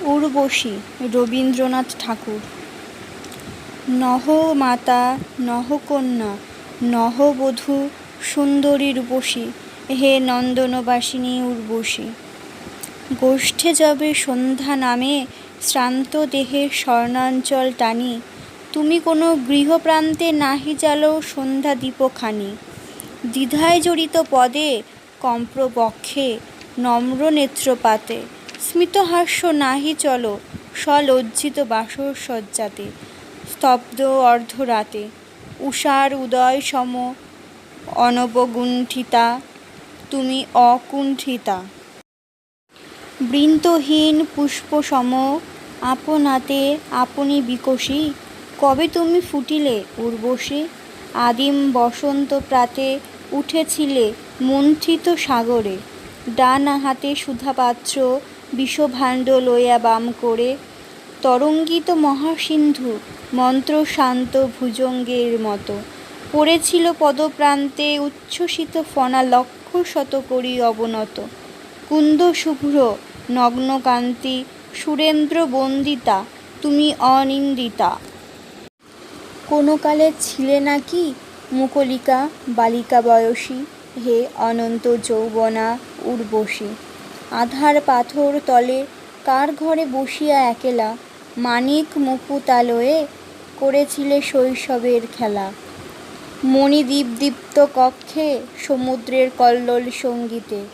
উর্বশী রবীন্দ্রনাথ ঠাকুর। নহ মাতা, নহ কন্যা, নহ বধূ, সুন্দরী রূপসী, হে নন্দনবাসিনী উর্বশী। গোষ্ঠে যবে সন্ধ্যা নামে, শ্রান্ত দেহে স্বর্ণাঞ্চল টানি। তুমি কোনো গৃহপ্রান্তে নাহি জ্বালো সন্ধ্যা দীপখানি। দ্বিধায় জড়িত পদে কম্প্র বক্ষে নম্র নেত্রপাতে। স্মিতহাস্য নাহি চলো, সলজ্জিত বাসর সজ্জাতে স্তব্ধ অর্ধরাতে, উষার উদয় সম অনবগুণ্ঠিতা, তুমি অকুণ্ঠিতা। বৃন্তহীন পুষ্পসম আপনাতে আপনি বিকশী, কবে তুমি ফুটিলে উর্বশী? আদিম বসন্ত প্রাতে উঠেছিলে মন্থিত সাগরে, ডান হাতে সুধাপাত্র বিষভাণ্ড লইয়া বাম করে, তরঙ্গিত মহাসিন্ধু মন্ত্রশান্ত ভুজঙ্গের মতো। পড়েছিল পদপ্রান্তে উচ্ছ্বসিত ফণা লক্ষ শত করি অবনত। কুন্দ শুভ্র, নগ্নকান্তি, সুরেন্দ্র বন্দিতা, তুমি অনিন্দিতা। কোনো কালে ছিলে নাকি মুকলিকা, বালিকা বয়সী? হে অনন্ত যৌবনা উর্বশী। আধার পাথর তলে কার ঘরে বসিয়া একেলা? মানিক মুকুতালয়ে করেছিলে শৈশবের খেলা। মণিদীপদীপ্ত কক্ষে সমুদ্রের কল্লোল সঙ্গীতে,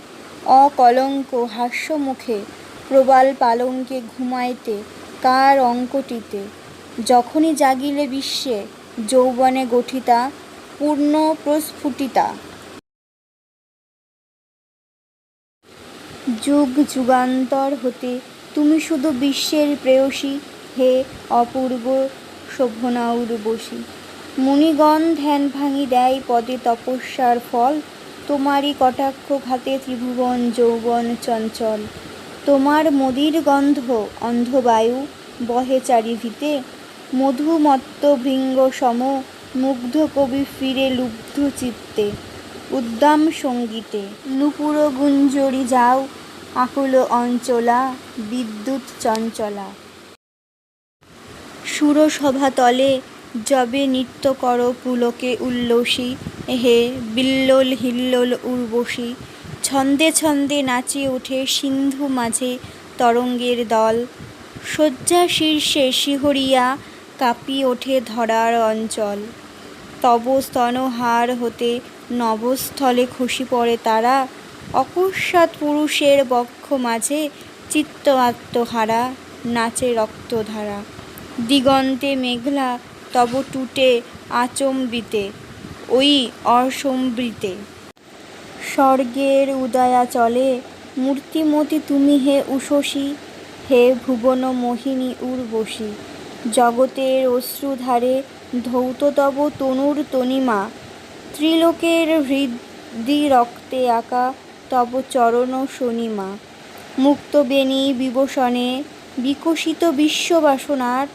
অকলঙ্ক হাস্যমুখে প্রবাল পালঙ্কে ঘুমাইতে কার অঙ্কটিতে? যখনই জাগিলে বিশ্বে যৌবনে গঠিতা, পূর্ণ প্রস্ফুটিতা যুগ যুগান্তর হতে তুমি শুধু বিশ্বের প্রেয়সী, হে অপূর্ব শোভনা উর্বশী মুনিগণ ধ্যান ভাঙি দেয় পদে তপস্যার ফল, তোমারই কটাক্ষ ঘাতে ত্রিভুবন যৌবন চঞ্চল। তোমার মদির গন্ধ অন্ধবায়ু বহে চারিভিতে, মধুমত্ত ভৃঙ্গ সম মুগ্ধ কবি ফিরে লুব্ধ চিত্তে উদ্দাম সঙ্গীতে, নুপুর গুঞ্জরি যাও আকুল অঞ্চলা, বিদ্যুৎ চঞ্চলা। সুরসভা তলে যবে নৃত্য কর পুলকে উল্লসী, হে বিল্লোল হিল্লোল উর্বশী। ছন্দে ছন্দে নাচে ওঠে সিন্ধু মাঝে তরঙ্গের দল। শয্যা শীর্ষে শিহরিয়া কাঁপি ওঠে ধরার অঞ্চল। তব স্তনহার হতে নবস্থলে খসি পড়ে তারা। অকস্মাৎ পুরুষের বক্ষ মাঝে চিত্ত আত্মহারা নাচে রক্তধারা। দিগন্তে মেঘলা, তব টুটে আচম্বিতে, ওই অসম্বৃতে। স্বর্গের উদয়া চলে মূর্তিমতি তুমি হে উষসী, হে ভুবন মোহিনী উর্বশী। জগতের অশ্রুধারে ধৌত তব তনুর তনিমা। ত্রিলোকের হৃদি রক্তে আঁকা তব চরণ শনিমা। মুক্তবেণী বিবসনে বিকশিত বিশ্ববাসনার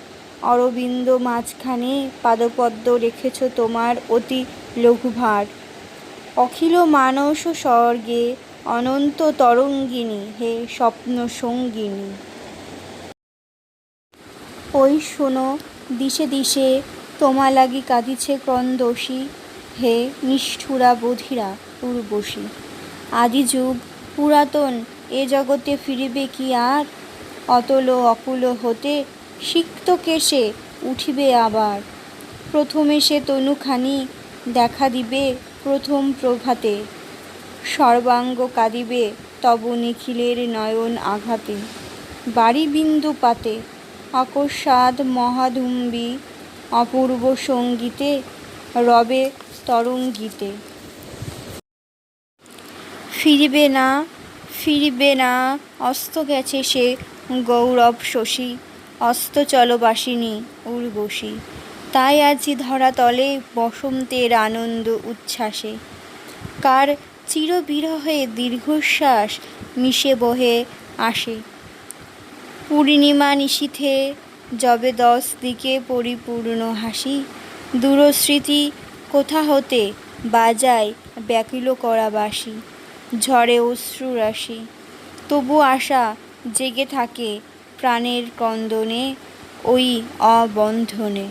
অরবিন্দ মাঝখানে পাদপদ্ম রেখেছ তোমার অতি লঘুভার। অখিল মানস স্বর্গে অনন্ত তরঙ্গিনী হে স্বপ্ন সঙ্গিনী। ওই শোনো, দিশে দিশে তোমা লাগি কাঁদিছে ক্রন্দসী হে নিষ্ঠুরা বধিরা উর্বশী। আদি যুগ পুরাতন, এ জগতে ফিরিবে কি আর? অতল অকুল হতে সিক্ত কেশে উঠিবে আবার। প্রথমে সে তনুখানি দেখা দিবে প্রথম প্রভাতে। সর্বাঙ্গ কাঁদিবে তব নিখিলের নয়ন আঘাতে। বাড়ি বিন্দু পাতে অকস্মাৎ মহাধুম্বী অপূর্ব সঙ্গীতে রবে তরঙ্গিতে। ফিরিবে না ফিরিবে না। অস্ত গেছে সে গৌরব শশী অস্তচলবাসিনী উর্বশী। তাই আজি ধরাতলে বসন্তের আনন্দ উচ্ছ্বাসে। কার চিরবিরহে দীর্ঘশ্বাস মিশে বহে আসে। পূর্ণিমা নিশীথে যবে দশ দিকে পরিপূর্ণ হাসি। দূরস্মৃতি কোথা হতে বাজায় ব্যাকুল করা বাসি ঝরে অশ্রুরাশি তবু আশা জেগে থাকে প্রাণের কন্দনে ওই অবন্ধনে।